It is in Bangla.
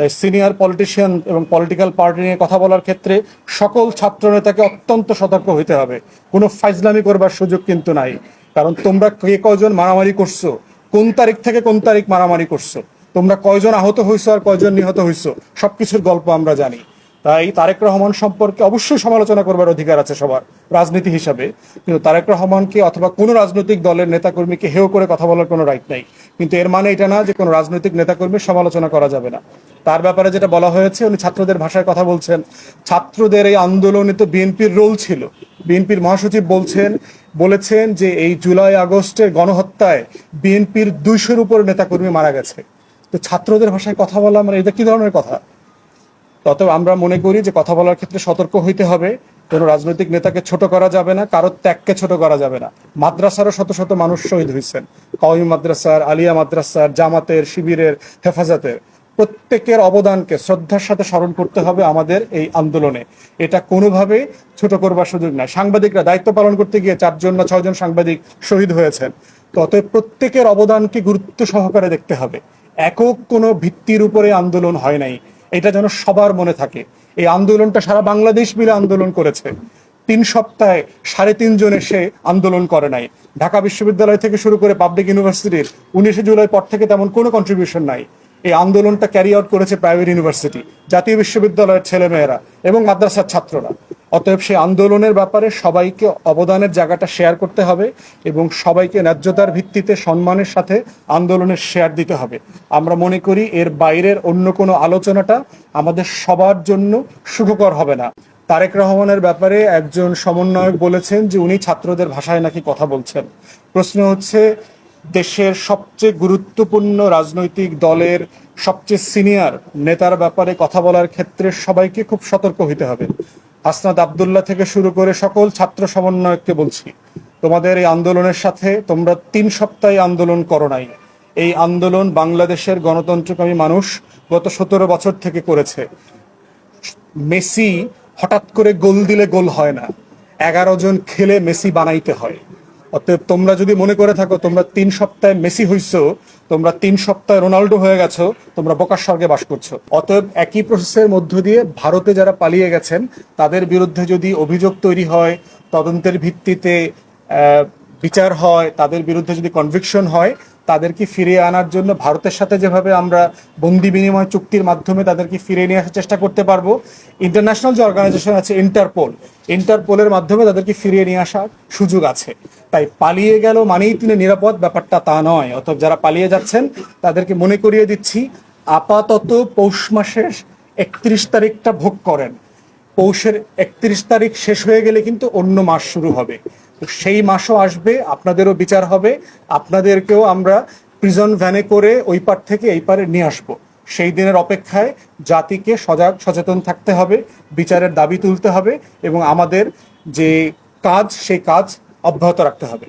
তাই সিনিয়র পলিটিশিয়ান এবং পলিটিক্যাল পার্টি নিয়ে কথা বলার ক্ষেত্রে সকল ছাত্র নেতাকে অত্যন্ত সতর্ক হইতে হবে। কোনো ফাইজলামি করবার সুযোগ কিন্তু নাই। কারণ তোমরা কে কয়জন মারামারি করছ? কোন তারিখ থেকে কোন তারিখ মারামারি করছ? তোমরা কয়জন আহত হইছো আর কয়জন নিহত হইছো? সবকিছুর গল্প আমরা জানি। তাই তারেক রহমান সম্পর্কে অবশ্যই সমালোচনা করবার অধিকার আছে সবার, রাজনীতি হিসাবে। কিন্তু তারেক রহমানকে অথবা কোনো রাজনৈতিক দলের নেতাকর্মীকে হেয় করে কথা বলার কোনো রাইট নাই। কিন্তু এর মানে এটা না যে কোনো রাজনৈতিক নেতাকর্মীর সমালোচনা করা যাবে না। তার ব্যাপারে যেটা বলা হয়েছে, উনি ছাত্রদের ভাষায় কথা বলছেন। ছাত্রদের এই আন্দোলনে তো বিএনপির রোল ছিল। বিএনপির মহাসচিব বলছেন, বলেছেন যে এই জুলাই আগস্টের গণহত্যায় বিএনপির দুইশোর উপর নেতাকর্মী মারা গেছে। তো ছাত্রদের ভাষায় কথা বলা মানে এটা কি ধরনের কথা? তত আমরা মনে করি যে কথা বলার ক্ষেত্রে সতর্ক হইতে হবে। কোনো রাজনৈতিক নেতাকে ছোট করা যাবে না কারোর ত্যাগকে ছোট করা যাবে না। মাদ্রাসারও শত শত মানুষ শহীদ হয়েছেন কওমি মাদ্রাসার, আলিয়া মাদ্রাসার, জামাতের, শিবিরের, হেফাজতের। প্রত্যেকের অবদানকে, শ্রদ্ধার সাথে স্মরণ করতে হবে আমাদের এই আন্দোলনে। এটা কোনোভাবে ছোট করবার সুযোগ নাই সাংবাদিকরা দায়িত্ব পালন করতে গিয়ে চারজন না ছয়জন সাংবাদিক শহীদ হয়েছেন। অতএব প্রত্যেকের অবদানকে গুরুত্ব সহকারে দেখতে হবে। একক কোনো ভিত্তির উপরে আন্দোলন হয় নাই। এটা যেন সবার মনে থাকে। এই আন্দোলনটা সারা বাংলাদেশ মিলে আন্দোলন করেছে। তিন সপ্তাহে সাড়ে তিনজন এসে আন্দোলন করে নাই। ঢাকা বিশ্ববিদ্যালয় থেকে শুরু করে পাবলিক ইউনিভার্সিটির উনিশে জুলাই পর থেকে তেমন কোনো কন্ট্রিবিউশন নাই। এই আন্দোলনটা ক্যারি আউট করেছে প্রাইভেট ইউনিভার্সিটি জাতীয় বিশ্ববিদ্যালয়ের ছেলেমেয়েরা এবং মাদ্রাসার ছাত্ররা। অতএব সেই আন্দোলনের ব্যাপারে সবাইকে অবদানের জায়গাটা শেয়ার করতে হবে এবং সবাইকে ন্যায্যতার ভিত্তিতে সম্মানের সাথে আন্দোলনের শেয়ার দিতে হবে। আমরা মনে করি এর বাইরের অন্য কোনো আলোচনাটা আমাদের সবার জন্য সুখকর হবে না। তারেক রহমানের ব্যাপারে একজন সমন্বয়ক বলেছেন যে উনি ছাত্রদের ভাষায় নাকি কথা বলছেন। প্রশ্ন হচ্ছে দেশের সবচেয়ে গুরুত্বপূর্ণ রাজনৈতিক দলের সবচেয়ে সিনিয়র নেতার ব্যাপারে কথা বলার ক্ষেত্রে সবাইকে খুব সতর্ক হইতে হবে। আসনাদ আবদুল্লাহ থেকে শুরু করে সকল ছাত্র সমন্বয়ককে বলছি, তোমাদের এই আন্দোলনের সাথে তোমরা তিন সপ্তাহে আন্দোলন করো নাই। এই আন্দোলন বাংলাদেশের গণতন্ত্রকামী মানুষ গত সতেরো বছর থেকে করেছে। মেসি হঠাৎ করে গোল দিলে গোল হয় না। এগারো জন খেলে মেসি বানাইতে হয়। অতএব তোমরা যদি মনে করে থাকো, তোমরা তিন সপ্তাহে মেসি হইছো, তোমরা তিন সপ্তাহে রোনাল্ডো হয়ে গেছো, তোমরা বকার স্বর্গে বাস করছ। অতএব একই প্রসেসের মধ্য দিয়ে ভারতে যারা পালিয়ে গেছেন, তাদের বিরুদ্ধে যদি অভিযোগ তৈরি হয়, তদন্তের ভিত্তিতে বিচার হয়, তাদের বিরুদ্ধে যদি কনভিকশন হয় তাদেরকে ফিরিয়ে আনার জন্য ভারতের সাথে যেভাবে আমরা বন্দি বিনিময় চুক্তির মাধ্যমে তাদেরকে ফিরিয়ে নিয়ে আসার চেষ্টা করতে পারব ইন্টারন্যাশনাল যে অর্গানাইজেশন আছে ইন্টারপোল ইন্টারপোলের মাধ্যমে তাদেরকে ফিরিয়ে নিয়ে আসার সুযোগ আছে। তাই পালিয়ে গেল মানেই তিনি নিরাপদ, ব্যাপারটা তা নয়। অতএব যারা পালিয়ে যাচ্ছেন, তাদেরকে মনে করিয়ে দিচ্ছি, আপাতত পৌষ মাসের একত্রিশ তারিখটা ভোগ করেন। পৌষের একত্রিশ তারিখ শেষ হয়ে গেলে কিন্তু অন্য মাস শুরু হবে। সেই মাসও আসবে, আপনাদেরও বিচার হবে, আপনাদেরকেও আমরা প্রিজন ভ্যানে করে ওই পার থেকে এই পারে নিয়ে আসব। সেই দিনের অপেক্ষায় জাতিকে সজাগ, সচেতন থাকতে হবে, বিচারের দাবি তুলতে হবে এবং আমাদের যে কাজ, সেই কাজ অব্যাহত রাখতে হবে।